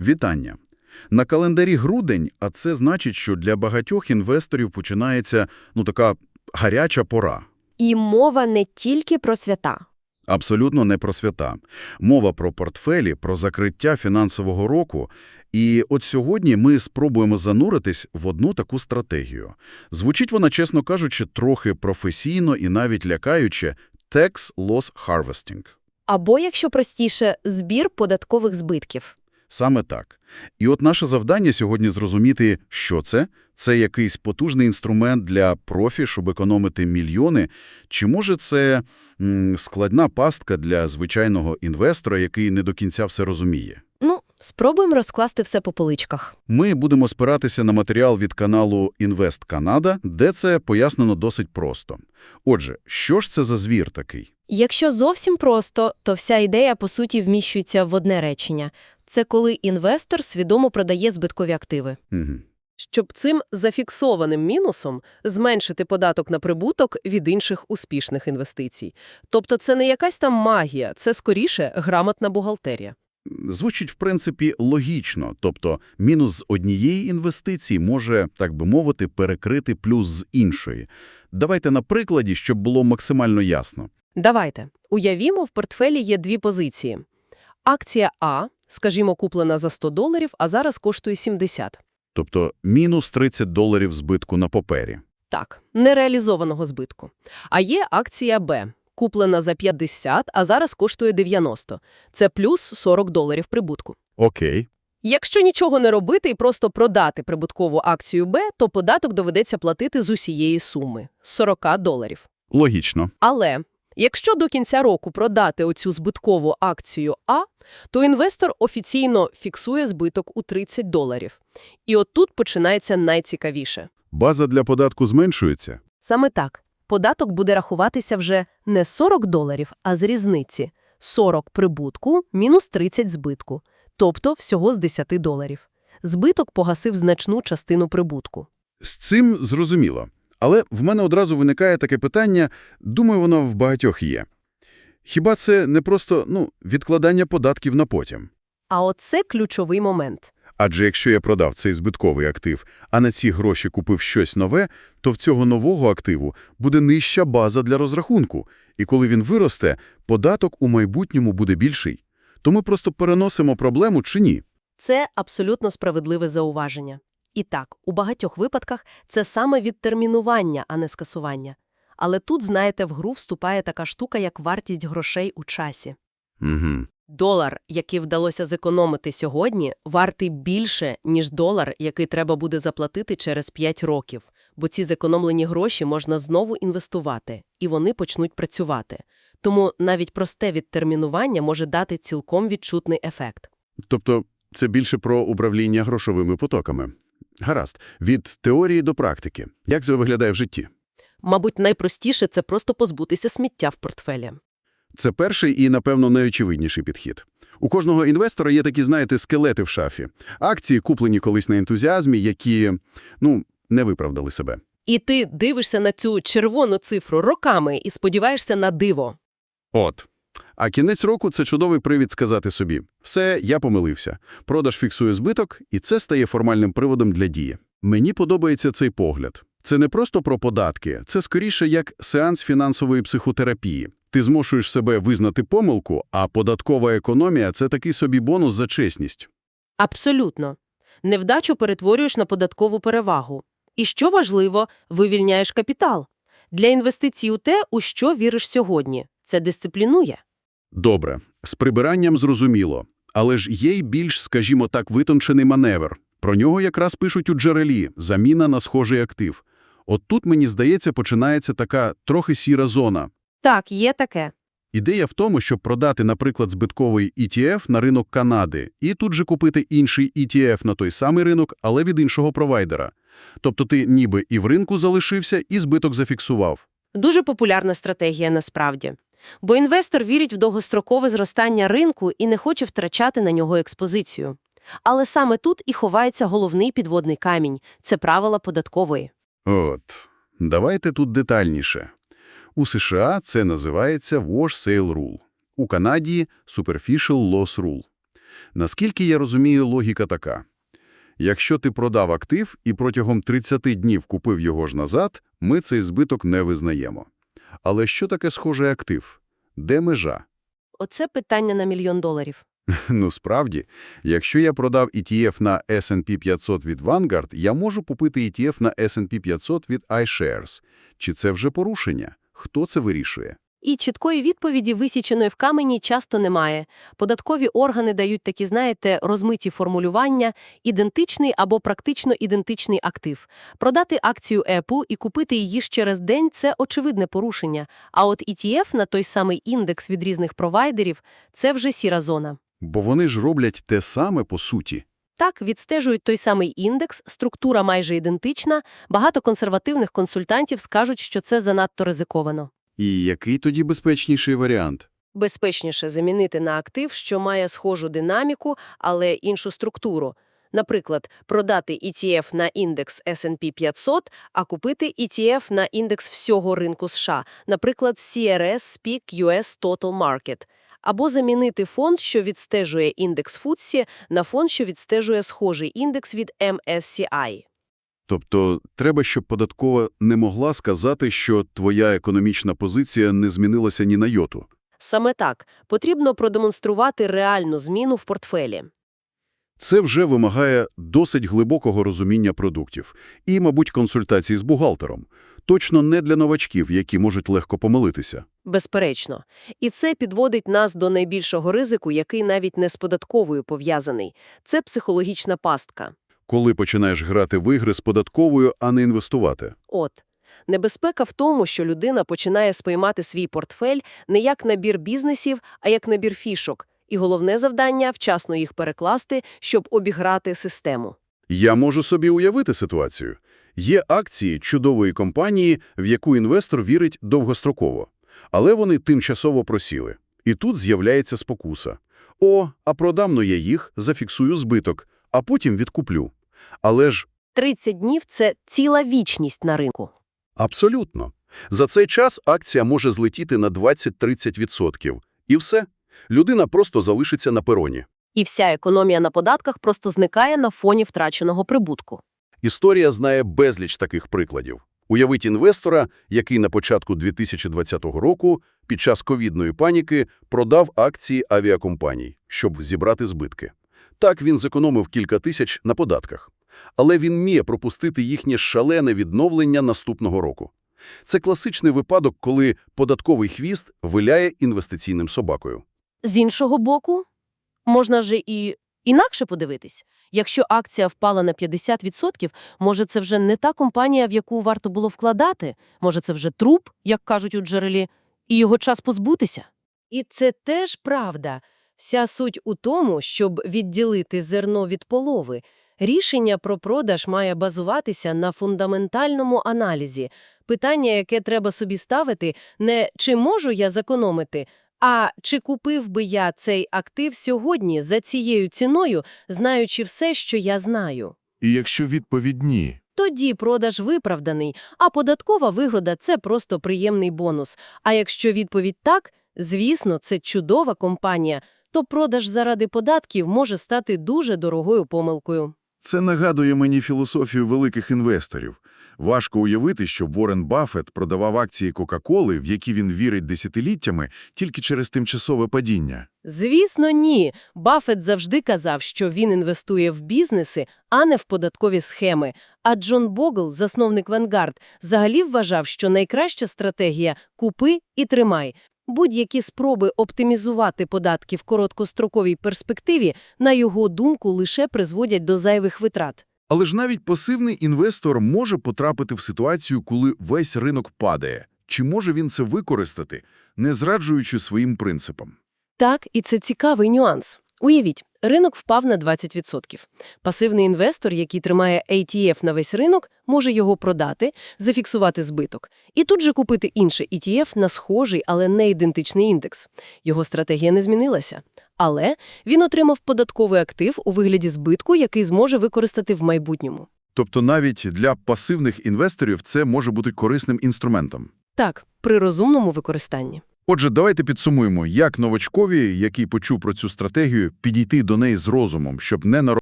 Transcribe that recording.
Вітання! На календарі грудень, а це значить, що для багатьох інвесторів починається, ну, така гаряча пора. І мова не тільки про свята. Абсолютно не про свята. Мова про портфелі, про закриття фінансового року. І от сьогодні ми спробуємо зануритись в одну таку стратегію. Звучить вона, чесно кажучи, трохи професійно і навіть лякаюче – Tax Loss Harvesting. Або, якщо простіше, збір податкових збитків. Саме так. І от наше завдання сьогодні зрозуміти, що це. Це якийсь потужний інструмент для профі, щоб економити мільйони, чи може це м, складна пастка для звичайного інвестора, який не до кінця все розуміє. Ну, спробуємо розкласти все по поличках. Ми будемо спиратися на матеріал від каналу Інвест Канада, де це пояснено досить просто. Отже, що ж це за звір такий? Якщо зовсім просто, то вся ідея, по суті, вміщується в одне речення. Це коли інвестор свідомо продає збиткові активи. Угу. щоб цим зафіксованим мінусом зменшити податок на прибуток від інших успішних інвестицій. Тобто це не якась там магія, це скоріше грамотна бухгалтерія. Звучить, в принципі, логічно. Тобто, мінус з однієї інвестиції може, так би мовити, перекрити плюс з іншої. Давайте на прикладі, щоб було максимально ясно. Давайте. Уявімо, в портфелі є дві позиції. Акція А, скажімо, куплена за 100 доларів, а зараз коштує 70. Тобто, мінус 30 доларів збитку на папері. Так, нереалізованого збитку. А є акція Б, куплена за 50, а зараз коштує 90. Це плюс 40 доларів прибутку. Окей. Якщо нічого не робити і просто продати прибуткову акцію Б, то податок доведеться платити з усієї суми – 40 доларів. Логічно. Але якщо до кінця року продати оцю збиткову акцію А, то інвестор офіційно фіксує збиток у 30 доларів. І от тут починається найцікавіше. База для податку зменшується? Саме так. Податок буде рахуватися вже не 40 доларів, а з різниці. 40 прибутку мінус 30 збитку. Тобто всього з 10 доларів. Збиток погасив значну частину прибутку. З цим зрозуміло. Але в мене одразу виникає таке питання, думаю, воно в багатьох є. Хіба це не просто, ну, відкладання податків на потім? А оце ключовий момент. Адже якщо я продав цей збитковий актив, а на ці гроші купив щось нове, то в цього нового активу буде нижча база для розрахунку, і коли він виросте, податок у майбутньому буде більший. То ми просто переносимо проблему чи ні? Це абсолютно справедливе зауваження. І так, у багатьох випадках це саме відтермінування, а не скасування. Але тут, знаєте, в гру вступає така штука, як вартість грошей у часі. Угу. Долар, який вдалося зекономити сьогодні, вартий більше, ніж долар, який треба буде заплатити через 5 років, бо ці зекономлені гроші можна знову інвестувати, і вони почнуть працювати. Тому навіть просте відтермінування може дати цілком відчутний ефект. Тобто це більше про управління грошовими потоками. Гаразд. Від теорії до практики. Як це виглядає в житті? Мабуть, найпростіше – це просто позбутися сміття в портфелі. Це перший і, напевно, найочевидніший підхід. У кожного інвестора є такі, знаєте, скелети в шафі. Акції, куплені колись на ентузіазмі, які, ну, не виправдали себе. І ти дивишся на цю червону цифру роками і сподіваєшся на диво. От. А кінець року – це чудовий привід сказати собі «Все, я помилився. Продаж фіксує збиток, і це стає формальним приводом для дії». Мені подобається цей погляд. Це не просто про податки, це скоріше як сеанс фінансової психотерапії. Ти змушуєш себе визнати помилку, а податкова економія – це такий собі бонус за чесність. Абсолютно. Невдачу перетворюєш на податкову перевагу. І що важливо, вивільняєш капітал. Для інвестицій у те, у що віриш сьогодні. Це дисциплінує. Добре, з прибиранням зрозуміло. Але ж є й більш, скажімо так, витончений маневр. Про нього якраз пишуть у джерелі – заміна на схожий актив. От тут, мені здається, починається така трохи сіра зона. Так, є таке. Ідея в тому, щоб продати, наприклад, збитковий ETF на ринок Канади і тут же купити інший ETF на той самий ринок, але від іншого провайдера. Тобто ти ніби і в ринку залишився, і збиток зафіксував. Дуже популярна стратегія насправді. Бо інвестор вірить в довгострокове зростання ринку і не хоче втрачати на нього експозицію. Але саме тут і ховається головний підводний камінь – це правила податкової. От, давайте тут детальніше. У США це називається Wash Sale Rule, у Канаді – Superficial Loss Rule. Наскільки я розумію, логіка така. Якщо ти продав актив і протягом 30 днів купив його ж назад, ми цей збиток не визнаємо. Але що таке схожий актив? Де межа? Оце питання на мільйон доларів. Ну, справді, якщо я продав ETF на S&P 500 від Vanguard, я можу купити ETF на S&P 500 від iShares. Чи це вже порушення? Хто це вирішує? І чіткої відповіді, висіченої в камені, часто немає. Податкові органи дають такі, знаєте, розмиті формулювання «ідентичний або практично ідентичний актив». Продати акцію ЕПУ і купити її ж через день – це очевидне порушення. А от ETF на той самий індекс від різних провайдерів – це вже сіра зона. Бо вони ж роблять те саме по суті. Так, відстежують той самий індекс, структура майже ідентична, багато консервативних консультантів скажуть, що це занадто ризиковано. І який тоді безпечніший варіант? Безпечніше замінити на актив, що має схожу динаміку, але іншу структуру. Наприклад, продати ETF на індекс S&P 500, а купити ETF на індекс всього ринку США, наприклад, CRS Speak US Total Market. Або замінити фонд, що відстежує індекс FTSE, на фонд, що відстежує схожий індекс від MSCI. Тобто треба, щоб податкова не могла сказати, що твоя економічна позиція не змінилася ні на йоту. Саме так, потрібно продемонструвати реальну зміну в портфелі. Це вже вимагає досить глибокого розуміння продуктів і, мабуть, консультації з бухгалтером. Точно не для новачків, які можуть легко помилитися. Безперечно. І це підводить нас до найбільшого ризику, який навіть не з податковою пов'язаний. Це психологічна пастка. Коли починаєш грати в ігри з податковою, а не інвестувати. От. Небезпека в тому, що людина починає сприймати свій портфель не як набір бізнесів, а як набір фішок. І головне завдання – вчасно їх перекласти, щоб обіграти систему. Я можу собі уявити ситуацію. Є акції чудової компанії, в яку інвестор вірить довгостроково. Але вони тимчасово просіли. І тут з'являється спокуса. О, а продам-но я їх, зафіксую збиток, а потім відкуплю. Але ж 30 днів – це ціла вічність на ринку. абсолютно. За цей час акція може злетіти на 20-30%. І все. Людина просто залишиться на пероні. І вся економія на податках просто зникає на фоні втраченого прибутку. Історія знає безліч таких прикладів. Уявіть інвестора, який на початку 2020 року під час ковідної паніки продав акції авіакомпаній, щоб зібрати збитки. Так він зекономив кілька тисяч на податках. Але він міє пропустити їхнє шалене відновлення наступного року. Це класичний випадок, коли податковий хвіст виляє інвестиційним собакою. З іншого боку, можна же і інакше подивитись. Якщо акція впала на 50%, може це вже не та компанія, в яку варто було вкладати, може це вже труп, як кажуть у джерелі, і його час позбутися. І це теж правда. Вся суть у тому, щоб відділити зерно від полови. Рішення про продаж має базуватися на фундаментальному аналізі. Питання, яке треба собі ставити, не «чи можу я зекономити?», а чи купив би я цей актив сьогодні за цією ціною, знаючи все, що я знаю? І якщо відповідь ні, Тоді продаж виправданий, а податкова вигода – це просто приємний бонус. А якщо відповідь так, звісно, це чудова компанія, то продаж заради податків може стати дуже дорогою помилкою. це нагадує мені філософію великих інвесторів. Важко уявити, щоб Уоррен Баффет продавав акції Кока-Коли, в які він вірить десятиліттями, тільки через тимчасове падіння. Звісно, ні. Баффет завжди казав, що він інвестує в бізнеси, а не в податкові схеми. А Джон Богл, засновник Vanguard, взагалі вважав, що найкраща стратегія – купи і тримай. Будь-які спроби оптимізувати податки в короткостроковій перспективі, на його думку, лише призводять до зайвих витрат. Але ж навіть пасивний інвестор може потрапити в ситуацію, коли весь ринок падає. Чи може він це використати, не зраджуючи своїм принципам? Так, і це цікавий нюанс. Уявіть, ринок впав на 20%. Пасивний інвестор, який тримає ETF на весь ринок, може його продати, зафіксувати збиток і тут же купити інший ETF на схожий, але не ідентичний індекс. Його стратегія не змінилася. Але він отримав податковий актив у вигляді збитку, який зможе використати в майбутньому. Тобто навіть для пасивних інвесторів це може бути корисним інструментом. Так, при розумному використанні. Отже, давайте підсумуємо, як новачкові, який почув про цю стратегію, підійти до неї з розумом, щоб не наробити